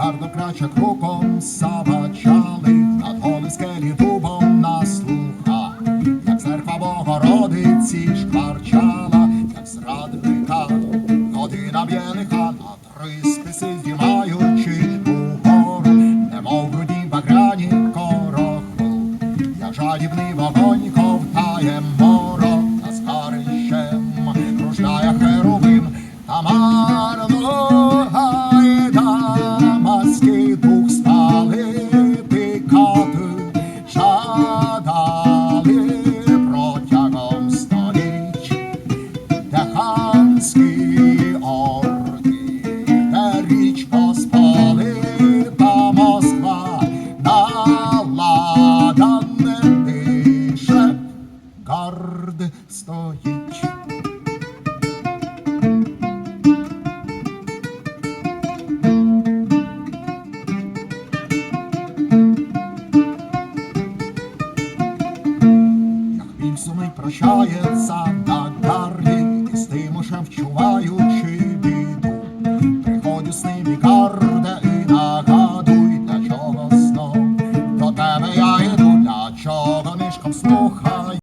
гаряче кроком завачали, над голи скелі дубом на слуха, як церква Богородиці шкварчала, як зрадника, година б'єниха на три списи здіймаючи угору, немов груді багряні короху, як жадібний вогонь ковтає морок над згарищем, кружляє херувим, та марно ханські орди, де річ Посполита Москва, наладане дише, гард стоїть. Як біль сумний прощається на гарлі, мстимо, вчуваючи біду, приходю з ним карда і нагадуй, для чого знов. До тебе я йду, для чого мішком слуха.